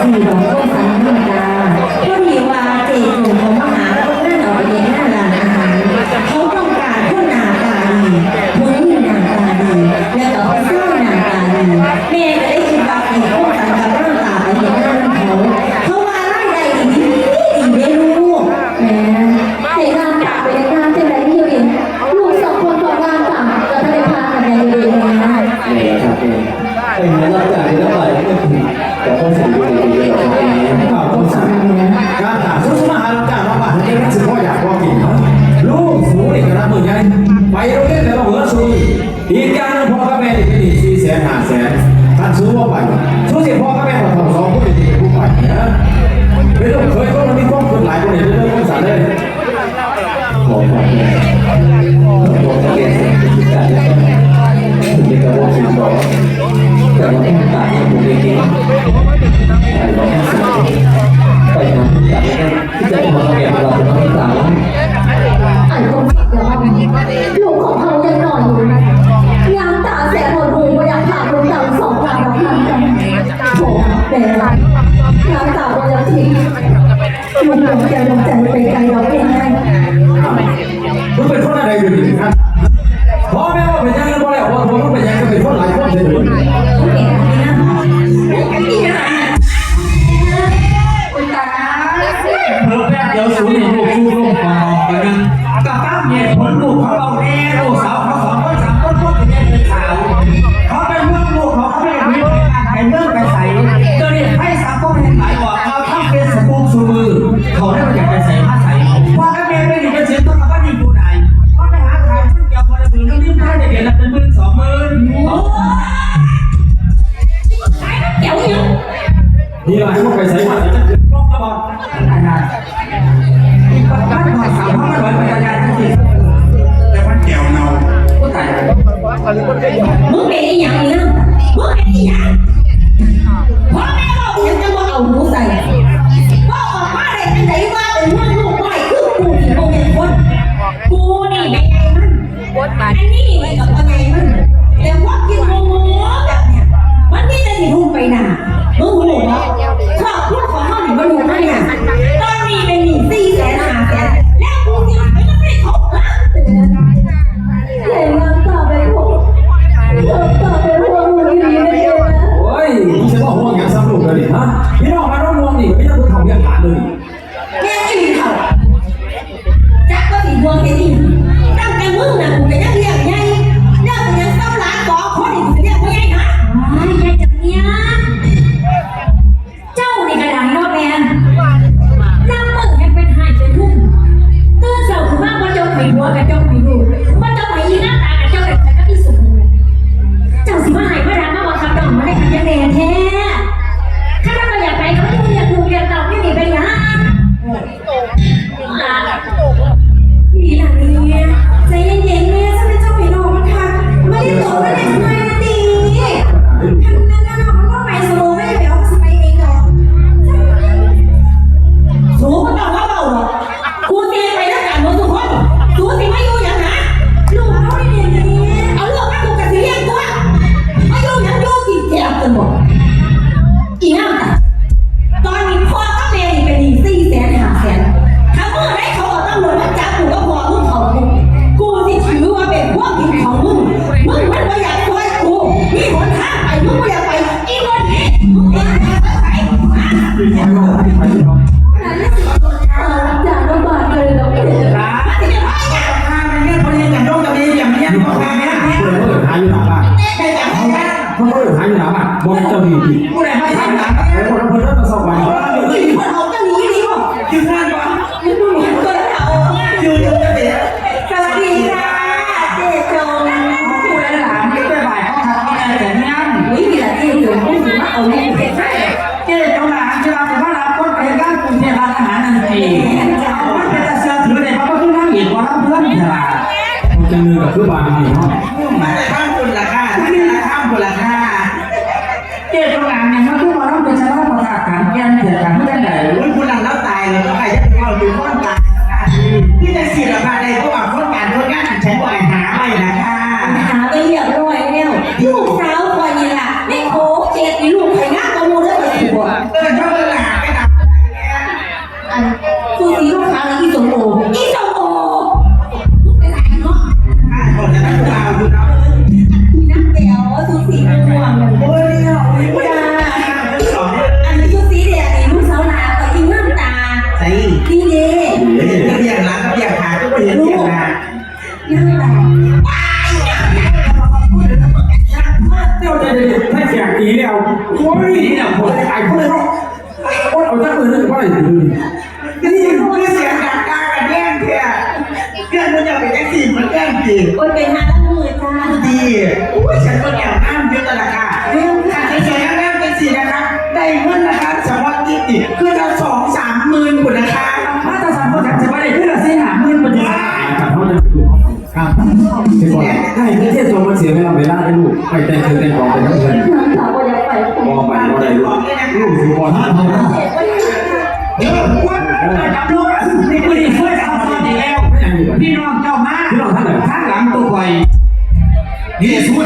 สี่ดอกก็สามดวงตาก็มี เขาเล่นแต่เราหัวซุยอีกอย่างงพ่อกับแม่ที่นี่สี่แสนห้าแสนท่านซื้อว่าไปซื้อเสียพ่อกับแม่มาทำสองคนเป็นผู้ไปนะไม่ต้องเคยก็มันมีความคนหลายคนเห็นเรื่องสารเลย อยู่หลังใจหลังใจไปไกลเราไม่ได้ รู้เป็นคนอะไรอยู่ดีครับ อยู่หน้าบ้านไม่อยากให้นะเขาไม่ได้อยู่ห้าบ้านบอกเจ้าดีดีผู้ใดมาทำหนแล้วคนนั้นเนราสอบวันเขาก็รู้ดีว่าอยู่งานวะอยู่ตรงเขาอยู่อยู่จะเดี๋ยวสวัสดีค่ะเจ๊จงผู้ใดห้านเด็กไปบ่ายเขาทำอะไรแต่งานวิ่งหละเจ๊จงผู้หญิงมาเอาเงินเก็บใช่เจ๊จงหลานจะาเป็นพระรามคนเป็นก้านกรุงเทพร้านอาหารนั่นเองมันเป็นตาเสือถือเด็กเขาก็ต้องนั่งอีกว่าเพื่อนเถอะจะเลือกคือบางนี่เนาะ อยู่ข้างกลางที่จะ เจ้าจะให้แขกตีแล้วโอ้ยเนี่ยผมไอ้คนเลยเนาะโอ้ยเอาตั้งมือนึกว่าอะไรดูดินี่คือเสียงดังกากันแย่งเพี่ยเพื่อนมันจะไปแท็กซี่มันแย่งจีโอ้ยเป็นหาละมือจ้าดีโอ้ยฉันก็แอบอ้างเยอะตละค่ะค่ะเฉยๆนั่งแท็กซี่นะคะได้เงินนะคะเฉพาะที่ติดคือเราสองสามหมื่นคุณนะคะมาตราสามคนฉันจะไม่ได้เพื่อเสียหาเงินปัจจุบันกับเขาจะดูครับเดี๋ยก่อนให้ประเทศโซมันเสียเวลาเวลาได้ลูก ไปแต่งเธอแต่งของเป็นน้ำเงินน้ำตาก็ยังไปมองไปมองได้ลูกลูกถือบอลห้าเท่านั้นเออวัดจับลูกนี่คือดีช่วยทำตอนนี้แล้วไม่ยังอยู่พี่น้องเจ้ามาพี่น้องท่านไหนข้างหลังตัวไฟนี่สุดไ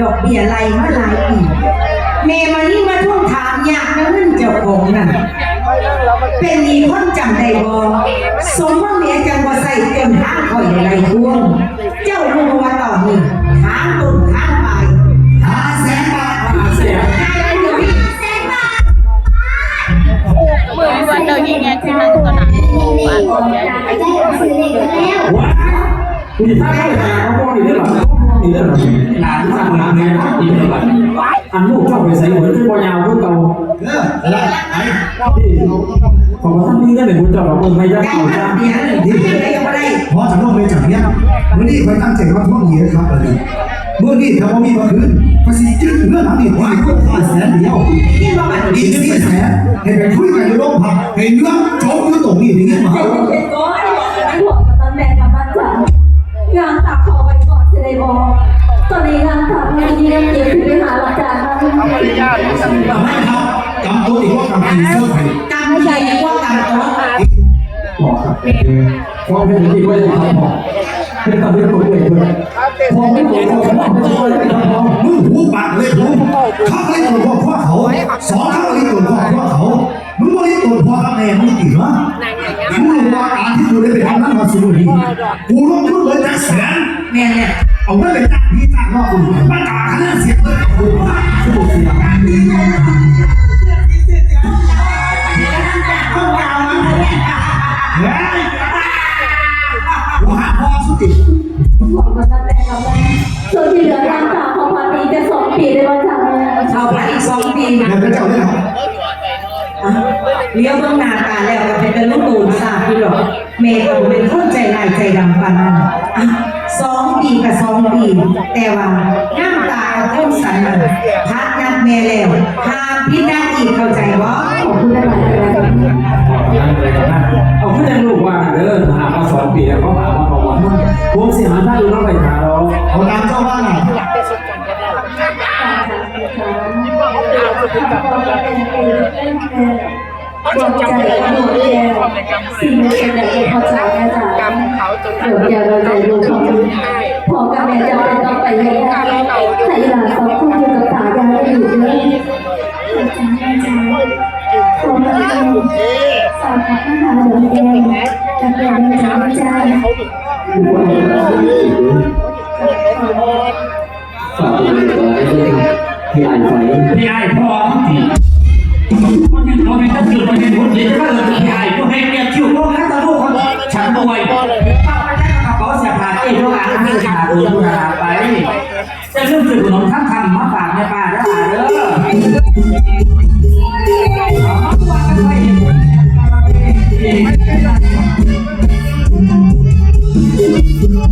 ดอกเบี้ยไรมาหลายปีเมมานี่มาท่วงถามอยากได้เงินเจ้าของนั่นเป็นอีคนจำได้บ่สมว่าเมียจังว่าใส่เต็มทางคอยไรทวง เจ้ารู้ว่าตอนนี้ทางต้นทางปลายห้าแสนบาทอาเซียนแสนบาทมือวันเดียวยิงแง่ที่นั่นตัวนั้นบาทคนเดียวว้าคุณจะท่าเข้าไปหาเขาพวกนี้ได้หรอพวก นี้ได้หรอหลานทำงานเนี่ยดีเลยบ้อันลูกชอบไปใส่หัวที่ปอยาวพวกเก่าเอออะไรไอ้ของท่านนี้ก็เป็นคนจับคนไม่ยากเอาจ้าดียวหนึ่งที่ได้ยังไม่ได้พอจากโลกเลยจากเนี้ยมื่อนี้ไปตั้งใจว่าท่วงเหียครับเลยเมื่อนี้ถ้าว่ามีมาคืนภาษีจึงเรื่องนี้ว่าก็ห้าแสนเดียวที่ว่านอีกสี่แสนให้ไปคุยกันในโรงพักให้เรื่องโจ๊กอยู่ตรงนี้อย่างนี้มา จารย์มาติแต่ไม่ครับกำตัวอีกว่ากำตีเสื้อไผ่กำใหญ่กว่ากำตัวบอกครับพอเป็นที่ว่าจะทำบอกเป็นตอนที่ผมเลยพอไม่ตัวเขาบอกไม่ช่วยไม่ทำพอกมึงหูปากเลยหูเขาเลยตัวพ่อพ่อเขาสองเขาเลยตัวพ่อพ่อเขามึงไม่ได้ตัวพ่อกับแม่มึงติดวะมึงรู้ว่าการที่กูได้เป็นนั้นมาสู่ดีกูลงทุนเลยจักแสนแม่เนี่ยเอาไปเลยจักพี่จักนอกกูไมาจ่าขนาดเสียเลยกู เลี้ยวเบื้องหน้าตาแล้วก็เป็นลูกตูนสาพี่หรอกเมย์ก็เป็นคนใจลายใจดำปานนั้นอะสองปีกับสองปี แต่ว่าน้ำตากับต้นสันมันพักนักแม่แล้วห้ามพี่นักอีกเข้าใจบ่ขอบคุณหลายๆเอาขึ้นยังลูกว่าเดินหามาสองปีแล้วเขาหามาบอกว่าผมเสียหายถ้าดูน้องไปหาเราเอาตามเจ้าว่าไงด วงใจก็หมดแล้วสิ่งที่เป็นแต่เข้าใจนะจ๊ะเดี๋ยวอย่าเราใจลูกของพอกับแม่จะเป็นต้องไปเรียนใส่หลานสองคนอยู่กับตายายอยู่เลยขอมาจังสาวพัฒนาหลวงแดงกับแดงใจใจฝากตัวเองไว้ด้วยที่อ่านไฟพี่ไอ้พ่อ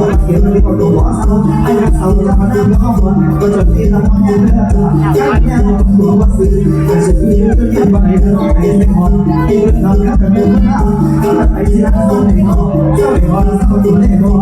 วหลายอ้ายสอยพอสอยพอสอยพอสอยพอสอยพอสอยพอเสียตัวก็บอกสองยอดเขียนที่เขาดูหัวเสาไอ้เสาจะมาดูข้อมูลก็จะที่ทำมันเรื่องการแย่งตัวว่าซื้อแต่จะมีเรื่องที่บันไปเรื่องไอ้เส้นหอนที่เรื่องนั้นก็จะเป็นเรื่องราวอะไปที่นั่นตรงไหนเนาะเจ้าไอ้หอนเจ้าตัวเล่ห์